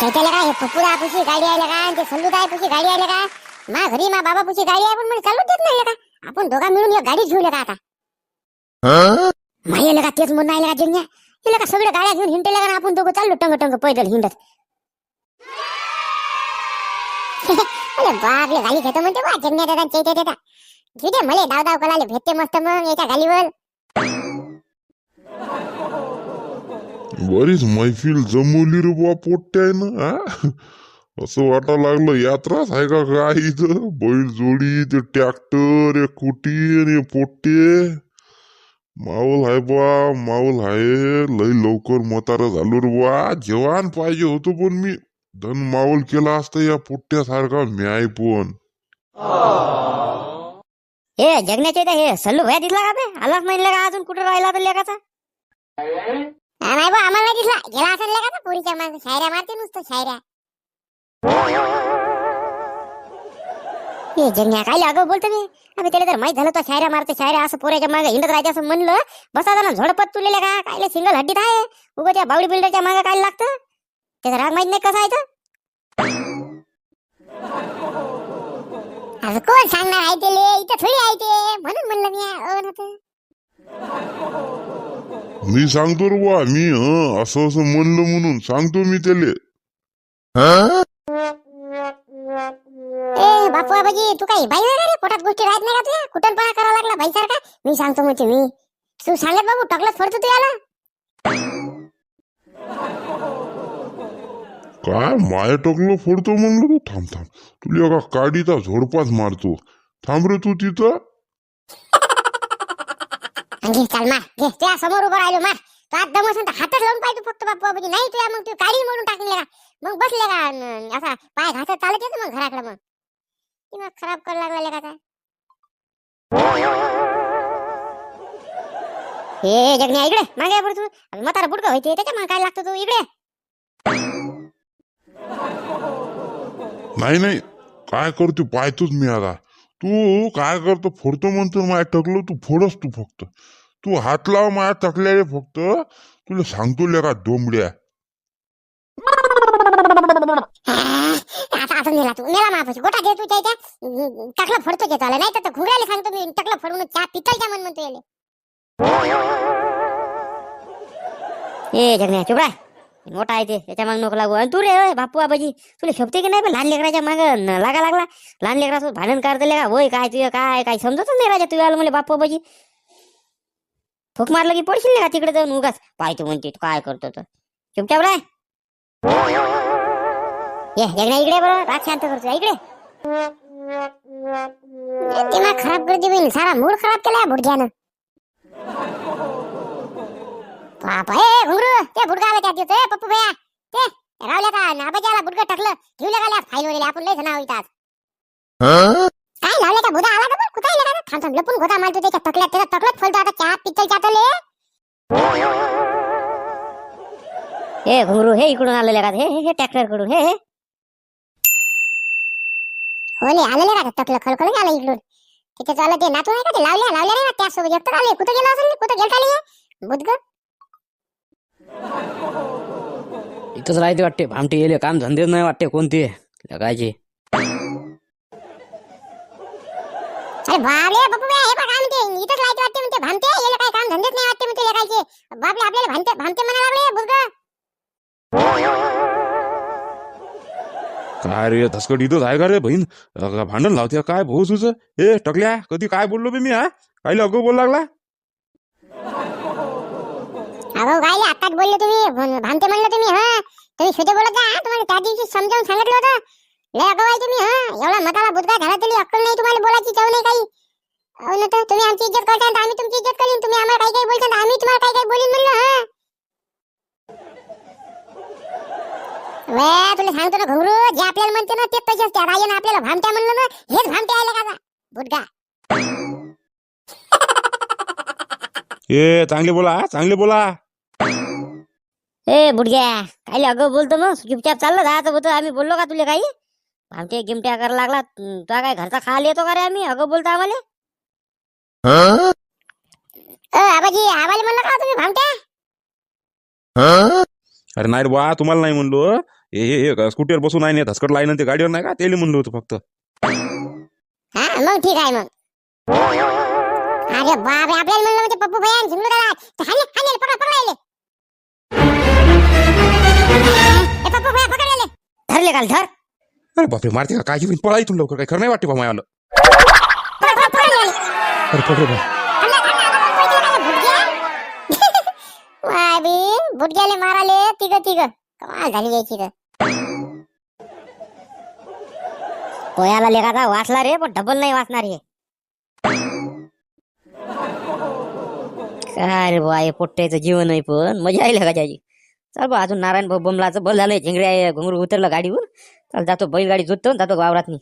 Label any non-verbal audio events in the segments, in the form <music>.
चैत्याला काय पप्पूला पुशी गाडी आहे का आणि ते सल्लूत आहे पुशी गाडी आहे का? मा घरी मा बाबा पुशी गाडी आहे पण मला चालू देत नाही का? आपण दोघा मिळून या गाडी घेऊ का आता. माहिती का तेच म्हणून आहे का जिंग्या हिला का सगळ्या गाड्या घेऊन हिंडले का आपण दोघं? चाललो टंग टंग पैदल हिंडत. <laughs> अरे बाप बापले गाली घेतो म्हणते बा जिंग्या दादा चैत्या दादा घेते मले दाव दाव कलाले भेटते मस्त मग याच्या गालीवर. बरीच मैफिल जमवली रे बुवा पोट्याय ना हा? असं वाटा लागलं यात्राच आहे का काय इथं? बैल जोडी ते ट्रॅक्टर एक कुटी आणि पोट्टे. माऊल आहे बुवा माऊल आहे लय लवकर मोतार झालो रे बुवा. जेवण पाहिजे होतो पण मी. धन माऊल केला असतं या पोट्ट्यासारखा म्याय पण. हे जगण्याचे हे सल्लू भया दिसला का बे आलाच नाही का अजून कुठं राहिला तर लेखाचा नाही बा आम्हाला नाही दिसला. गेला असेल ना पोरीच्या मागे? शायऱ्या मारते नुसतं शायऱ्या. हे जगण्या काय अगं बोलतो मी? आम्ही त्याला जर माहीत झालं तर शायऱ्या मारते शायऱ्या असं पोऱ्याच्या मागे हिंडत राहायचं असं म्हणलं बसा जाणं झोडपत तुलेले का? काय सिंगल हड्डीत आहे. उभं त्या बावडी बिल्डरच्या मागे काय लागतं? त्याचा राग माहीत नाही कसा आहे तर असं कोण सांगणार आहे ते? इथं थोडी आहे ते. म्हणून म्हणलं मी अ ना मी सांगतो रे बुवा मी हं असं असं म्हणलं म्हणून. सांगतो मी त्याले. ए बापू आबाजी तू काही बाई नाही का रे? पोटात गोष्टी राहत नाही का तुझ्या? कुटणपणा करावा लागला बाई सारखा मी सांगतो म्हणते मी. तू सांगत बाबू टकलच फडतो तू याला काय माय टकलं फोडतो म्हणलं तू? थांब थांब. तुला एका काडीचा झोडपाच मारतो. थांब रे तू तिथं. घे चाल मार. घे. त्या समोर उभं राहिलो मार. तू आज दम असेल तर हातच लावून पाहिजे फक्त बाप्पा आबाजी म्हणजे नाही तुझ्या मग तू काळी मोडून टाकले का मग बसले का? असा पाय घासत चालत येतो मग घराकडे मग. की मग खराब करायला लागला का हे जगण्या इकडे. मागे पड तू. मतारा बुडकं होते. त्याच्या मग काय लागतं तू? इकडे. नाही नाही. काय करतो? पाहतोच मी आता तू काय करतो? फोडतो म्हणतो माया टकलं तू फोडस तू फक्त. तू हात लाव माया टकल्याले फक्त. तुला सांगतो लेका डोंबड्या आता आता नेला तू. नेला मापाशी गोटा घे तू त्याच्या टकला फोडतो घेतो आला नाही तर घुगरायला सांगतो मी टकला फोडून चहा पितलच्या मन म्हणतो याले. ए जगण्या चुबडा मोठा आहे ते. त्याच्या माग नको लागू. आणि तू रे बापू आबाजी तुला शोभते की नाही? पण लहान लेकराच्या माग लागा लागला. लहान लेकरासोबत भांडण करते का? होय काय तुझं काय काय समजतच नाही राजा. तुझ्या मला बापू आबाजी. ठोक मारलं की पडशील का तिकडे जाऊन उगाच? पाहतो म्हणते काय करतो तो? चुपचाप राय ये इकडे बरोबर राग शांत करतो इकडे. दिमाग खराब करते सारा मूड खराब केला बुडक्यानं बापा ए घुंगरू. ते बुडका आला येतो ए पप्पू भैया. ते रावल्या का नाबाजाला बुडका टाकलं. ठेवलं का फाईल वगैरे आपण लय जण आहोत आज. काय लावल्या का बुधा आला का बरं? कुठे आला का थांब थांब लपून गोदा मारतो त्याच्या तकल्यात. त्याचा तकल्यात फलतो आता. चहा पित्तल चाटले हे घुंगरू हे इकडून आलेले का? हे हे ट्रॅक्टरकडून हे हे. होले आलेले का तकलं खलखल आलं इकडून. तिथे चालत ते नातू आहे का ते? लावल्या लावल्या नाही का? त्यासोबत एकटं आले कुठं गेला असेल? कुठं गेलता नाही बुधग इथंच राहते वाटते. भामटे येले काम धंदे नाही वाटते कोणते. लगायचे. अरे बाबले बाबू बे, हे बघ म्हणते इथंच लायते वाटते म्हणते. भामते याला काय काम धंदेच नाही वाटते म्हणते लेकायचे बापले आपल्याला भामते भामते म्हणा लागले बुधग काय रे धसकट इथंच आहे का रे बहीण? भांडण लावते काय भाऊ तुझं? ए टकल्या कधी काय बोललो बे मी हा? काय अगो बोल लागला? अगं गायले आताच बोलले तुम्ही. भांते म्हणलं तुम्ही हा? तुम्ही शुद्ध बोलत जा हा. तुम्हाला त्या दिवशी समजावून सांगितलं होतं. लय अगं बाई तुम्ही हा? एवढा मताला बुधगा झाला तरी अक्कल नाही तुम्हाला बोलायची चव नाही काही. अहो तर तुम्ही आमची इज्जत करता तर आम्ही तुमची इज्जत करीन. तुम्ही आम्हाला काही काही बोलता तर आम्ही तुम्हाला काही काही बोलीन म्हणलं हा? वे तुला सांगतो ना घुंगरू जे आपल्याला म्हणते ना ते तसेच त्या राजाने आपल्याला भामट्या म्हणलं ना हेच भामटे आले का बुधगा ए चांगले बोला हा, चांगले बोला. ए बुडग्या काय अगं बोलतो मग? चुपचाप चाललं जायचं होतं आम्ही बोललो का तुला काही? आमचे गिमट्या करायला लागला. तुला काय घरचा खायला येतो का रे आम्ही? अगं बोलतो आम्हाला. अ, आबाजी आम्हाला म्हणलं का तुम्ही भामट्या? अरे नाही रे बा तुम्हाला नाही म्हणलो. हे हे स्कूटीवर बसून आहे ना धसकट लाईन ते गाडीवर नाही का? त्याला म्हणलं होतं फक्त. हा मग ठीक आहे मग. अरे बाप आपल्याला म्हणलं म्हणजे पप्पू भैया हाले हाले पकडा पकडा धरले काल धर. अरे बापरे मारते का? काय घेऊन पळा इथून लवकर काय खरं नाही वाटते बा आलं. पकड, पकड, पकड याले. अरे पकडे बा. हाले, पळते का रे, भुटक्या? <laughs> वाय बी, भुटक्याले माराले तिघ तिघ. कमाल झाली यायची तर. पोयाला लेखाचा वाचला रे पण डबल नाही वाचणार हे. काय रे बा हे पोट्ट्याचं जीवन आहे पण. मजा आली का त्याची? चल बा अजून नारायण भाऊ बोमलाचं बल झालंय झिंगड्या घुंगरू उतरलं गाडीवर. चल जातो बैलगाडी जोडतो जातो वावरात मी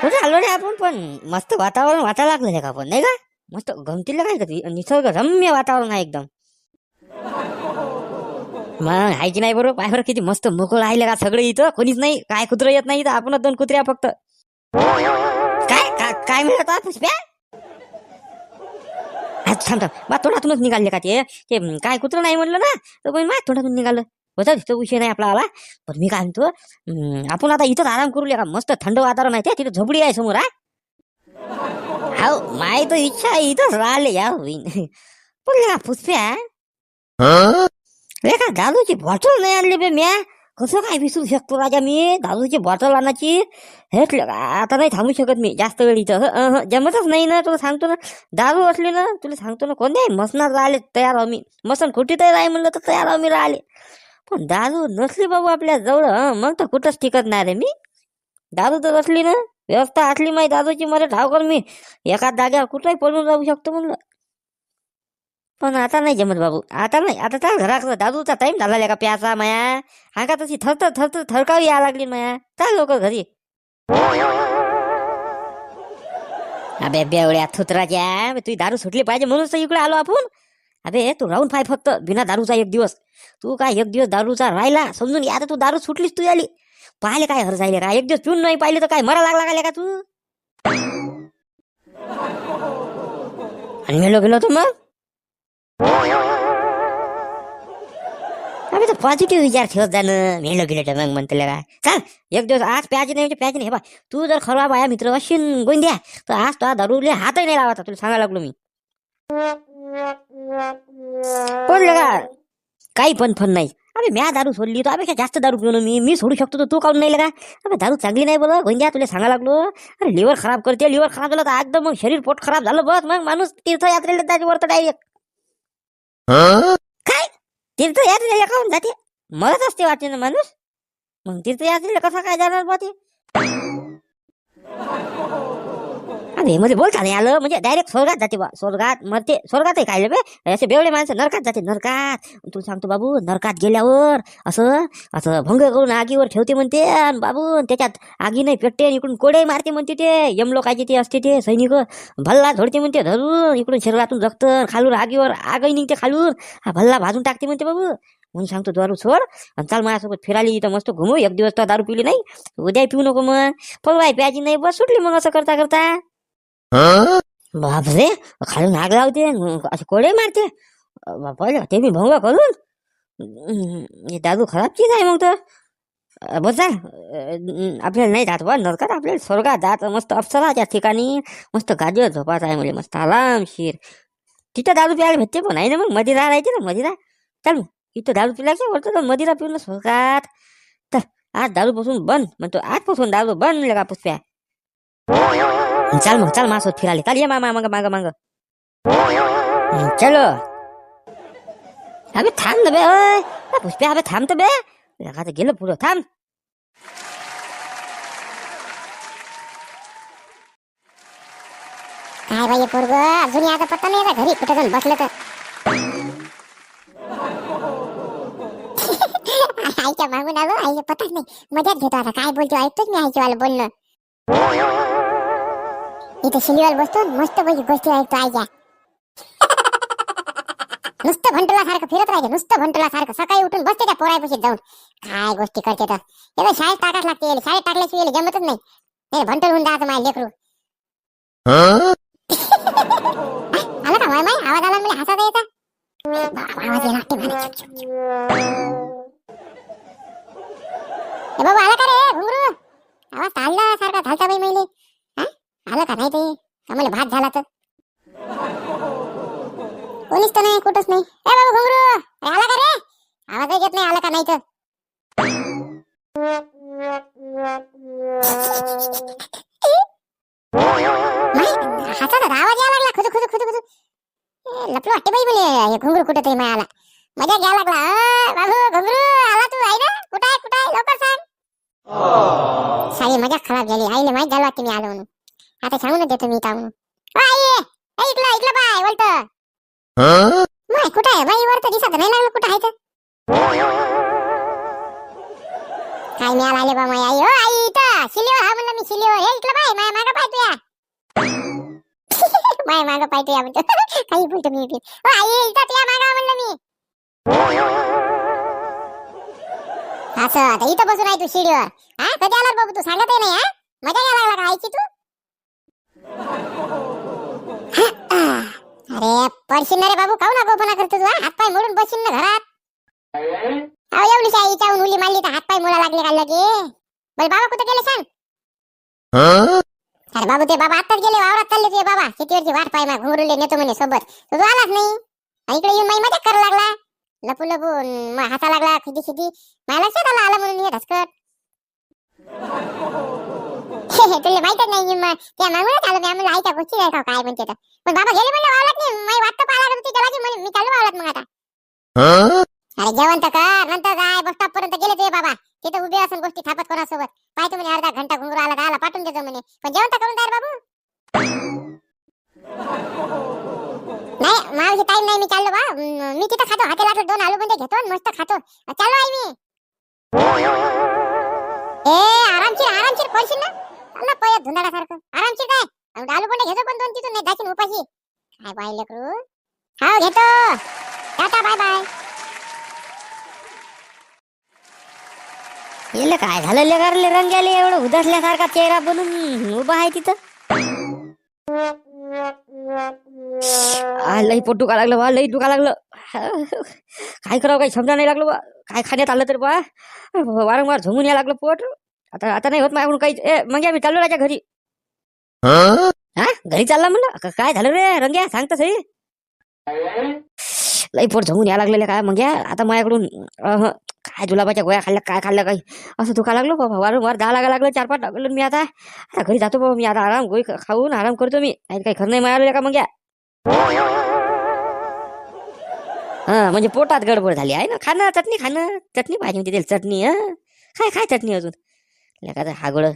कुठे आलो रे आपण पण? मस्त वातावरण वाटायला लागलं का आपण नाही का? मस्त गमतीला काय का निसर्ग रम्य वातावरण आहे एकदम. मग आहे की नाही बरोबर पाय बरं किती मस्त मोकळ राहिले का सगळे इथं? कोणीच नाही काय कुत्र येत नाही इथं आपण दोन कुत्र्या फक्त. काय? का- काय आहे पुष्प्या हा, थांब थांब. बा तोंडातूनच निघाले का ते? ते काय कुत्र नाही म्हणलं ना? तर मग माझ्या तोंडातून निघालं. होता तिथं विषय नाही आपला आला पण मी काय म्हणतो आपण आता इथंच आराम करूया का मस्त थंड वातावरण आहे ते. तिथं झोपडी आहे समोर हा? हाव माय तर इच्छा आहे इथंच राहिले. या होईन पण लेका पुष्प्या लेका दारूची बॉटल नाही आणली बे म्या. कसं काय विसरू शकतो राजा मी? दारूची बॉटल आणायची? हेच का आता नाही थांबू शकत मी जास्त वेळ इथं. हं, हं, जमतच नाही ना तुला सांगतो ना. दारू असली ना तुला सांगतो ना कोणत्याही मसनात राहिले तयार आहो मी. मसन कुठे तयार आहे म्हणलं तर तयार आहो मी राहिले. पण दारू नसली बाबू आपल्या जवळ मग तर कुठंच टिकत नाही रे मी. दारू तर असली ना व्यवस्था असली माही दारूची मला ठाव कर मी. एका जाग्यावर कुठंही पडून राहू शकतो म्हणलं. पण आता नाही जमत बाबू. आता नाही. आता चाल घरात दादूचा टाईम झाला का प्याचा माया? हा का तशी थरथर थरथर थरकावी या लागली माया. चाल लोक घरी. अबे बेवड्या थुतराच्या. तुझी दारू सुटली पाहिजे म्हणून तर इकडे आलो आपण. अबे तू राहून पाय फक्त. बिना दारूचा एक दिवस. तू काय एक दिवस दारूचा राहिला? समजून घे. आता तू दारू सुटलीस तू आली. पाहिले काय हर जायले का? एक दिवस पिऊन नाही पाहिले तर काय? मरा लागला का तू? आणि गेलो गेलो तू मग? आम्ही तर पॉझिटिव्ह विचार ठेवत जाणं मेलो गेले तर मग म्हणतले काय चाल एक दिवस आज प्याज नाही म्हणजे प्याज नाही. हे बा तू जर खरवा बाया मित्र असेल गोंद्या तर आज तो दारूले हातही नाही लावायचा तुला सांगायला लागलो मी. पडलं का काही पण फन नाही. अबे म्या दारू सोडली तर अपेक्षा जास्त दारू पिऊन मी मी सोडू शकतो तर तू काऊन नाही का अबे दारू चांगली नाही बोला गोंद्या तुला सांगायला लागलो. अरे लिव्हर खराब करते लिव्हर खराब झालं तर एकदम मग शरीर पोट खराब झालं बस मग माणूस तीर्थयात्रेला त्याच्यावर तर डायरेक्ट तीर्थयात्रेला काऊन जाते? मरत असते वाटते ना माणूस. मग तीर्थयात्रेला कसा काय जाणार बा ते? अरे म्हणजे बोलता नाही आलं म्हणजे डायरेक्ट स्वर्गात जाते बा स्वर्गात मरते स्वर्गातही काय बे असे बेवडे माणसं नरकात जाते नरकात. तू सांगतो बाबू नरकात गेल्यावर असं असं भंग करून आगीवर ठेवते म्हणते आणि बाबू त्याच्यात आगी नाही पेटते इकडून कोडे मारते म्हणते ते यम लोकायचे ते असते ते सैनिक भल्ला झोडते म्हणते धरून इकडून शरीरातून जगत खालून आगीवर आगही निघते खालून. हा भल्ला भाजून टाकते म्हणते बाबू. म्हणून सांगतो दारू सोड. आणि चाल माझ्यासोबत फिरायला इथं मस्त घुमू एक दिवस तर दारू पिली नाही. उद्या पिऊ नको मग. पळवाय प्यायची नाही बस सुटली मग असं करता करता बापरे खालून आग लावते असे कोडे मारते. बापा ते मी भंग करून दारू खराब चीज आहे मग तर. बसा बस आपल्याला नाही जात बा नरकात आपल्याला स्वर्गात जात. मस्त अप्सराच्या ठिकाणी. मस्त गादीवर झोपाच आहे म्हणजे मस्त आरामशीर तिथं दारू प्यायला भेटते पण आहे ना मग? मदिरा राहते ना मदिरा. चल इथं दारू पिलायचं वरतं तर मदिरा पिऊन स्वर्गात. तर आज दारू पासून बंद म्हणतो आजपासून दारू बंद लगा पुष्प्या चल मग चल मासोत फिराले चल ये मामा मग माग माग हं, चलो अबे थांब ना बे ओय अ, अबे थांब तर बे आता गेलो पुढं थांब काय बाई पोरग अजून आता पत्ता नाही आता घरी कुठे जाऊन बसलं तर आईच्या मागून आलो आईला पताच नाही मजाच घेतो आता काय बोलतो ऐकतोच मी आईच्या वाला बोलणं इथं शिलीवाल बसतो मस्त पैकी गोष्टी ऐकतो आईच्या नुसतं भंटला सारखं फिरत राहायचं नुसतं भंटला सारखं सकाळी उठून बसते त्या पोरायपाशी जाऊन काय गोष्टी करते तर याला शाळेत टाकाच लागते याला शाळेत टाकल्याशिवाय याला जमतच नाही नाही भंटल होऊन जायचं माझ्या लेकरू आला का माय माय आवाज आला मला हसा येता आवाज येणार वाटते मला चुप, चुप, चुप. ए बाबा आला का रे घुंगरू आवाज चालला सारखा झालता बाई मैले आलं का नाही ते? का मला भात झाला तर. कोणीच तर नाही कुठंच नाही. ए बाबा घुंगरू अरे आला का रे? आवाज येत नाही आला का नाही तर? नाही, हातात आवाज यायला लागला. खुदू खुदू खुदू खुदू ए, लपलो वाटते बाई म्हणे हे घुंगरू कुठं तरी आला मजा घ्या लागला. अं, बाबू घुंगरू आला तू? आहे ना? कुठं आहे कुठं आहे? लवकर सांग. सारी मजा खराब झाली. आईले माहीत झालं वाटते मी आलो म्हणून. आता सांगून देतो मी ए, इकडं इकडं बाय वळत. माय कुठं आहे? बाई वर तर दिसत नाही लागलं कुठं आहे काय मी आला बा माय आई. हो आई इथं शिलीवर हा म्हणलं मी शिलीवर. हे इकडं बाय माय मागं पाय तुया. माय मागं पाय तुया म्हणतो. काही बोलतो मी बी. हो आई इथं तुया मागं म्हणलं मी. असं आता इथं बसून आहे तू शिडीवर हा? कधी आला बाबू तू? सांगत नाही हा? मजा घ्यायला लागला का आईची तू? अरे पडशील ना रे बाबू. काऊन अगोपणा करतो तू हात पाय मोडून बसशील ना घरात. अहो एवढी शाई हिच्याहून उली मारली तर हात पाय मोडा लागले का लगे? बल बाबा कुठे गेले सांग? अरे बाबू ते बाबा आताच गेले वावरात चालले तुझे बाबा. शेतीवरची वाट पाय मा घुंगरुले नेतो म्हणे सोबत. तू आलाच नाही. इकडे येऊन माई मजा करू लागला. लपू लपू मग हसा लागला खिदी खिदी माझ्या लक्षात आला आला म्हणून हे धसकट. <laughs> तुला माहितच नाही मग. त्या मागूनच आलो मी. आम्हाला आईच्या गोष्टी नाही का काय म्हणते तर. पण बाबा गेले म्हणलं वावरात नाही. माई वाटतं म्हणे मी चालू वावरात मग आता. अरे जेवण तर कर. काय पाहिलं करू हा घेतो. Tata bye bye. येलं काय झालं लेगारले रंग्याले एवढं उदासल्यासारखा चेहरा बनून उभा आहे तिथं? लई पोट दुखा लागलं बा लई दुखा लागलं. काय करावं काही समजा नाही लागलं बा. काय खाण्यात आलं तर बा. वारंवार झोमून या लागलं पोट. आता आता नाही होत माझ्याकडून काही ए मग या मी चाललो राजा घरी. हा? घरी चालला म्हणलं? काय झालं रे? रंग्या सांगत सई लई पोट झमून या लागलेले काय मग या? आता माझ्याकडून काय जुलाबाच्या गोळ्या खाल्ल्या काय खाल्ल्या काही? असं दुखा लागलो बाबा. वारंवार दहा लागा लागलं चार पाच लागलो मी आता. आता घरी जातो बाबा मी. आता आराम गोळी खाऊन आराम करतो मी. काही खरं नाही मिळालं का मग या? हा म्हणजे पोटात गडबड झाली आहे ना? खाणं चटणी खाणं. चटणी पाहिजे म्हणजे त्याला. चटणी हा? काय काय चटणी अजून? हा गोळ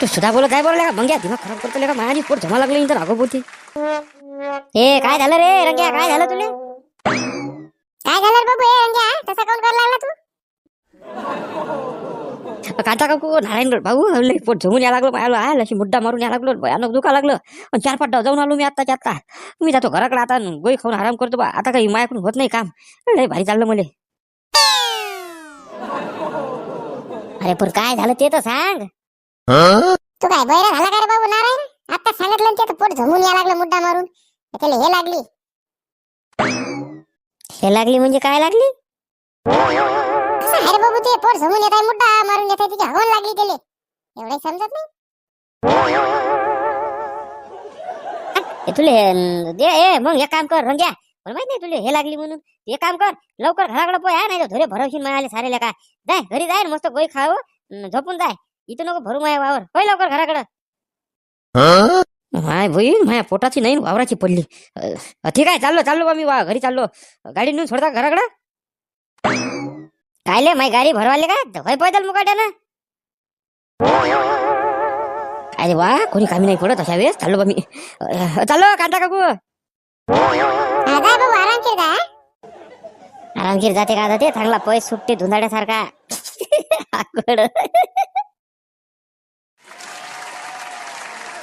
तू सुद्धा बोलत आहे बरं का मग या दिमाग खराब करतो का माझी पोट जमा लागली तर अगो बोलते. हे काय झालं रे रंग्या? काय झालं तुला? काय झालं रे बाबू? हे अंग्या तसा काऊन करायला लागला तू? काटा काकू नारायणगड भाऊ लई पोट झोमून या लागलो पाहिलं आहे अशी मुड्डा मारून या लागलो. भयानक दुखा लागलं. पण चार पाच जाऊन आलो मी आत्ताच्या आत्ता. मी जातो घराकडे आता गोळी खाऊन आराम करतो बा. आता काही मायाकडून होत नाही काम. लय भारी चाललं मले. अरे पण काय झालं ते तर सांग. तू काय बैरा झाला का रे बाबू नारायण? आता सांगितलं ते आता पोट झमून या लागलं मुद्दा मारून. त्याला हे लागली. हे लागली म्हणजे काय लागली? कसं आहे रे बाबू ते? पोट झमून येत आहे मुद्दा मारून येत आहे तिची हवन लागली त्याले. एवढे समजत नाही? हे तुले अं, दे ए मग एक काम कर रंग्या. मला माहीत नाही तुले हे लागली म्हणून. एक काम कर लवकर घराकडे पोया नाही तर धोरे भरवशील मायाले सारे का. जाय घरी जाय मस्त गोळी खाव झोपून जाय. इथं नको भरू माया वावर. होय लवकर घराकडं. माय बहीण माया पोटाची नाही वावराची पडली. ठीक आहे चाललो चाललो बा मी वा घरी चाललो. गाडी नेऊन सोडता घराकडं? कायले माय गाडी भरवाले का? होय पैदल मुकाट्यानं. अरे वा कोणी कामी नाही पडत अशा वेळेस? चाललो बा मी. चाललो कांता काकू. आरामशीर जाते का जाते चांगला पैस सुटते धुंदाड्यासारखा. <laughs>